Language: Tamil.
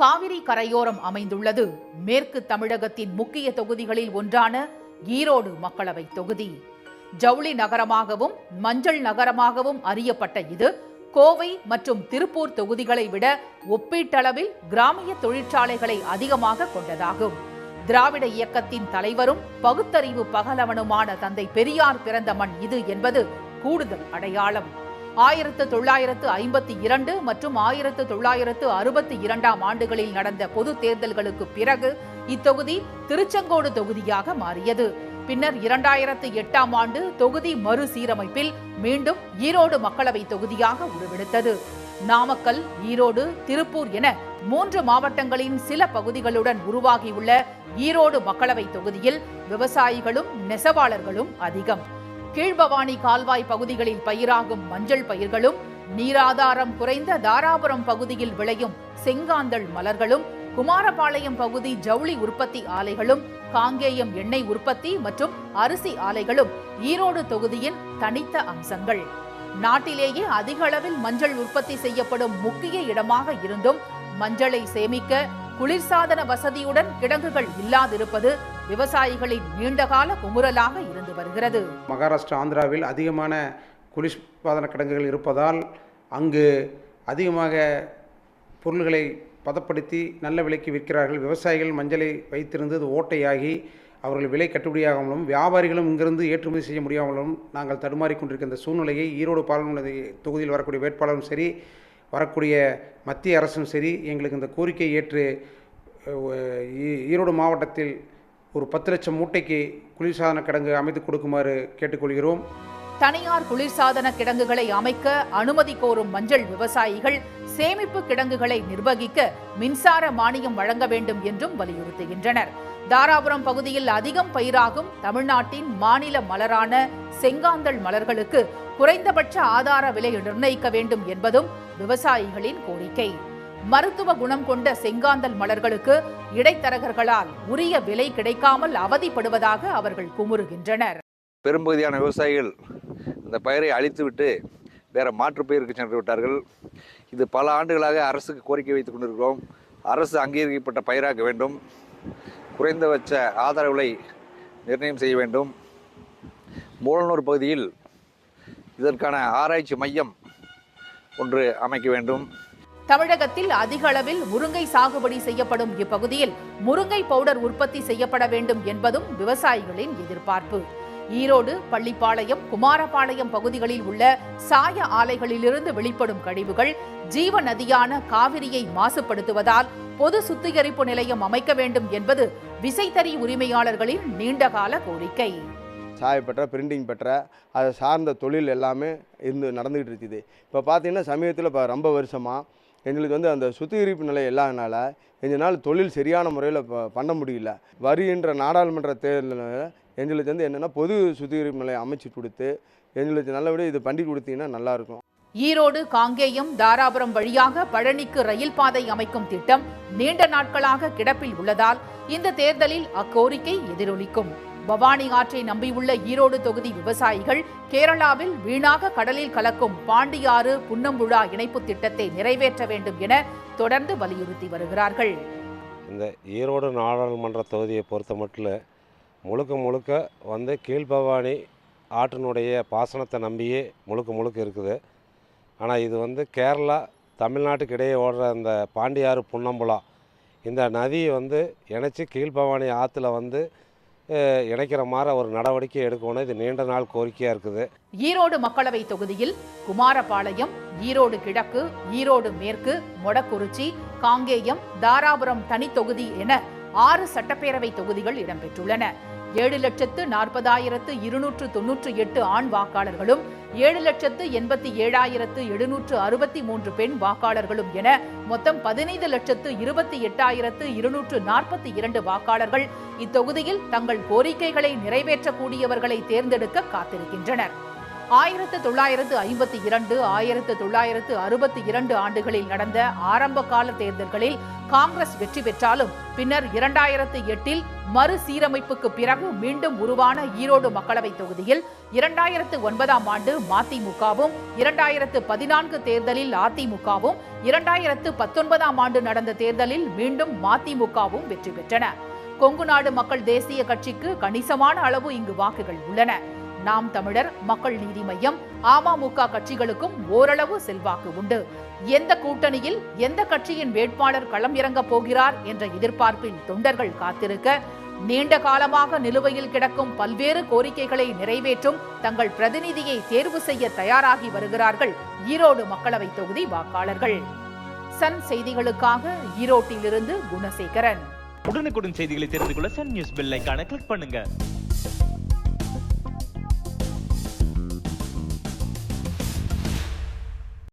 காவிரி கரையோரம் அமைந்துள்ளது. மேற்கு தமிழகத்தின் முக்கிய தொகுதிகளில் ஒன்றான ஈரோடு மக்களவை தொகுதி. ஜவுளி நகரமாகவும் மஞ்சள் நகரமாகவும் அறியப்பட்ட இது கோவை மற்றும் திருப்பூர் தொகுதிகளை விட ஒப்பீட்டளவில் கிராமிய தொழிற்சாலைகளை அதிகமாக கொண்டதாகும். திராவிட இயக்கத்தின் தலைவரும் பகுத்தறிவு பகலவனுமான தந்தை பெரியார் பிறந்த மண் இது என்பது கூடுதல் அடையாளம். ஆயிரத்து தொள்ளாயிரத்து ஐம்பத்தி இரண்டு மற்றும் ஆயிரத்து தொள்ளாயிரத்து அறுபத்தி இரண்டாம் ஆண்டுகளில் நடந்த பொது தேர்தல்களுக்கு பிறகு இத்தொகுதி திருச்செங்கோடு தொகுதியாக மாறியது. பின்னர் இரண்டாயிரத்து எட்டாம் ஆண்டு தொகுதி மறுசீரமைப்பில் மீண்டும் ஈரோடு மக்களவை தொகுதியாக உருவெடுத்தது. நாமக்கல் ஈரோடு திருப்பூர் என மூன்று மாவட்டங்களின் சில பகுதிகளுடன் உருவாகியுள்ள ஈரோடு மக்களவை தொகுதியில் விவசாயிகளும் நெசவாளர்களும் அதிகம். கீழ்பவானி கால்வாய் பகுதிகளில் பயிராகும் மஞ்சள் பயிர்களும் நீராதாரம் குறைந்த தாராபுரம் பகுதியில் விளையும் செங்காந்தள் மலர்களும் குமாரபாளையம் பகுதி ஜவுளி உற்பத்தி ஆலைகளும் காங்கேயம் எண்ணெய் உற்பத்தி மற்றும் அரிசி ஆலைகளும் ஈரோடு தொகுதியின் தனித்த அம்சங்கள். நாட்டிலேயே அதிக அளவில் மஞ்சள் உற்பத்தி செய்யப்படும் முக்கிய இடமாக இருந்தும் மஞ்சளை சேமிக்க குளிர்சாதன வசதியுடன் கிடங்குகள் இல்லாதிருப்பது விவசாயிகளின் நீண்டகால குமுறலாக இருந்து வருகிறது. மகாராஷ்டிரா ஆந்திராவில் அதிகமான குளிர்சாதன கிடங்குகள் இருப்பதால் அங்கு அதிகமாக பொருள்களை பதப்படுத்தி நல்ல விலைக்கு விற்கிறார்கள். விவசாயிகள் மஞ்சளை வைத்திருந்து ஓட்டையாகி அவர்கள் விலை கட்டுப்படியாகாமலும் வியாபாரிகளும் இங்கிருந்து ஏற்றுமதி செய்ய முடியாமலும் நாங்கள் தடுமாறிக்கொண்டிருக்க இந்த சூழ்நிலையை ஈரோடு பாராளுமன்ற தொகுதியில் வரக்கூடிய வேட்பாளரும் சரி வரக்கூடிய மத்திய அரசும் சரி எங்களுக்கு இந்த கோரிக்கையை ஏற்று ஈ- ஈரோடு மாவட்டத்தில் ஒரு பத்து லட்சம் மூட்டைக்கு குளிர்சாதன கிடங்கு அமைத்து கொடுக்குமாறு கேட்டுக்கொள்கிறோம். தனியார் குளிர்சாதன கிடங்குகளை அமைக்க அனுமதி கோரும் மஞ்சள் விவசாயிகள் சேமிப்பு கிடங்குகளை நிர்வகிக்க மின்சார மானியம் வழங்க வேண்டும் என்றும் வலியுறுத்துகின்றனர். தாராபுரம் பகுதியில் அதிகம் பயிராகும் தமிழ்நாட்டின் மாநில மலரான செங்காந்தள் மலர்களுக்கு குறைந்தபட்ச ஆதார விலை நிர்ணயிக்க வேண்டும் என்பதும் விவசாயிகளின் கோரிக்கை. மருத்துவ குணம் கொண்ட செங்காந்தல் மலர்களுக்கு இடைத்தரகர்களால் உரிய விலை கிடைக்காமல் அவதிப்படுவதாக அவர்கள் குமுறுகின்றனர். பெரும்பகுதியான விவசாயிகள் இந்த பயிரை அழித்துவிட்டு வேற மாற்று பயிருக்கு சென்று விட்டார்கள். இது பல ஆண்டுகளாக அரசுக்கு கோரிக்கை வைத்துக் கொண்டிருக்கிறோம். அரசு அங்கீகரிக்கப்பட்ட பயிராக்க வேண்டும். குறைந்தபட்ச ஆதார விலை நிர்ணயம் செய்ய வேண்டும். மூலனூர் பகுதியில் இதற்கான ஆராய்ச்சி மையம் ஒன்று அமைக்க வேண்டும். தமிழகத்தில் அதிக அளவில் முருங்கை சாகுபடி செய்யப்படும் இப்பகுதியில் முருங்கை பவுடர் உற்பத்தி செய்யப்பட வேண்டும் என்பதும் விவசாயிகளின் எதிர்பார்ப்பு. ஈரோடு பள்ளிப்பாளையம் குமாரபாளையம் பகுதிகளில் உள்ள சாய ஆலைகளிலிருந்து வெளிப்படும் கழிவுகள் ஜீவ நதியான காவிரியை மாசுபடுத்துவதால் பொது சுத்திகரிப்பு நிலையம் அமைக்க வேண்டும் என்பது விசைத்தறி உரிமையாளர்களின் நீண்டகால கோரிக்கை. சாய பெற்ற பிரிண்டிங் பெற்ற அதை சார்ந்த தொழில் எல்லாமே இருந்து நடந்துகிட்டு இருக்குது. இப்போ பார்த்தீங்கன்னா சமீபத்தில் இப்போ ரொம்ப வருஷமாக எங்களுக்கு வந்து அந்த சுத்திகரிப்பு நிலை இல்லாதனால எங்களால் தொழில் சரியான முறையில் இப்போ பண்ண முடியல. வருகின்ற நாடாளுமன்ற தேர்தலில் எங்களுக்கு வந்து என்னென்னா பொது சுத்திகரிப்பு நிலையம் அமைச்சு கொடுத்து எங்களுக்கு நல்லபடியாக இது பண்ணி கொடுத்தீங்கன்னா நல்லாயிருக்கும். ஈரோடு காங்கேயம் தாராபுரம் வழியாக பழனிக்கு ரயில் பாதை அமைக்கும் திட்டம் நீண்ட நாட்களாக கிடப்பில் உள்ளதால் இந்த தேர்தலில் அக்கோரிக்கை எதிரொலிக்கும். பவானி ஆற்றை நம்பியுள்ள ஈரோடு தொகுதி விவசாயிகள் கேரளாவில் வீணாக கடலில் கலக்கும் பாண்டியாறு புன்னம்புழா இணைப்பு திட்டத்தை நிறைவேற்ற வேண்டும் என தொடர்ந்து வலியுறுத்தி வருகிறார்கள். இந்த ஈரோடு நாடாளுமன்ற தொகுதியை பொறுத்த மட்டும் முழுக்க முழுக்க வந்து கீழ்பவானி ஆற்றினுடைய பாசனத்தை நம்பியே முழுக்க முழுக்க இருக்குது. ஆனால் இது வந்து கேரளா தமிழ்நாட்டுக்கு இடையே ஓடுற அந்த பாண்டியாறு புன்னம்புலா இந்த நதியை வந்து இணைச்சி கீழ்பவானி ஆற்றுல வந்து இணைக்கிற மாதிரி ஒரு நடவடிக்கை எடுக்கணும். இது நீண்ட நாள் கோரிக்கையாக இருக்குது. ஈரோடு மக்களவை தொகுதியில் குமாரபாளையம் ஈரோடு கிழக்கு ஈரோடு மேற்கு மொடக்குறிச்சி காங்கேயம் தாராபுரம் தனி தொகுதி என ஆறு சட்டப்பேரவை தொகுதிகள் இடம்பெற்றுள்ளன. ஏழு லட்சத்து நாற்பதாயிரத்து இருநூற்று தொன்னூற்று எட்டு ஆண் வாக்காளர்களும் ஏழு லட்சத்து எண்பத்தி ஏழாயிரத்து எழுநூற்று அறுபத்தி மூன்று பெண் வாக்காளர்களும் என மொத்தம் பதினைந்து லட்சத்து இருபத்தி எட்டாயிரத்து இருநூற்று நாற்பத்தி இரண்டு வாக்காளர்கள். இத்தொகுதியில் தங்கள் கோரிக்கைகளை நிறைவேற்றக்கூடியவர்களை தேர்ந்தெடுக்க காத்திருக்கின்றனர். ஆயிரத்து தொள்ளாயிரத்து ஐம்பத்தி இரண்டு ஆயிரத்து தொள்ளாயிரத்து அறுபத்தி இரண்டு ஆண்டுகளில் நடந்த ஆரம்ப கால தேர்தல்களில் காங்கிரஸ் வெற்றி பெற்றாலும் பின்னர் இரண்டாயிரத்து எட்டில் மறுசீரமைப்புக்கு பிறகு மீண்டும் உருவான ஈரோடு மக்களவைத் தொகுதியில் இரண்டாயிரத்து ஒன்பதாம் ஆண்டு மதிமுகவும் இரண்டாயிரத்து பதினான்கு தேர்தலில் அதிமுகவும் இரண்டாயிரத்து பத்தொன்பதாம் ஆண்டு நடந்த தேர்தலில் மீண்டும் மதிமுகவும் வெற்றி பெற்றன. கொங்கு நாடு மக்கள் தேசிய கட்சிக்கு கணிசமான அளவு இங்கு வாக்குகள் உள்ளன. நாம் தமிழர் மக்கள் நீதி மையம் அமமுக கட்சிகளுக்கும் ஓரளவு செல்வாக்கு உண்டு. எந்த கூட்டணியில் எந்த கட்சியின் வேட்பாளர் களம் இறங்கப் போகிறார் என்ற எதிர்பார்ப்பில் தொண்டர்கள் காத்திருக்க நீண்ட காலமாக நிலுவையில் கிடக்கும் பல்வேறு கோரிக்கைகளை நிறைவேற்றும் தங்கள் பிரதிநிதியை தேர்வு செய்ய தயாராகி வருகிறார்கள் ஈரோடு மக்களவை தொகுதி வாக்காளர்கள். சன் செய்திகளுக்காக ஈரோட்டிலிருந்து குணசேகரன். உடனுக்குடன் செய்திகளை தெரிந்து கொள்ள சன் நியூஸ் பெல் கிளிக் பண்ணுங்க.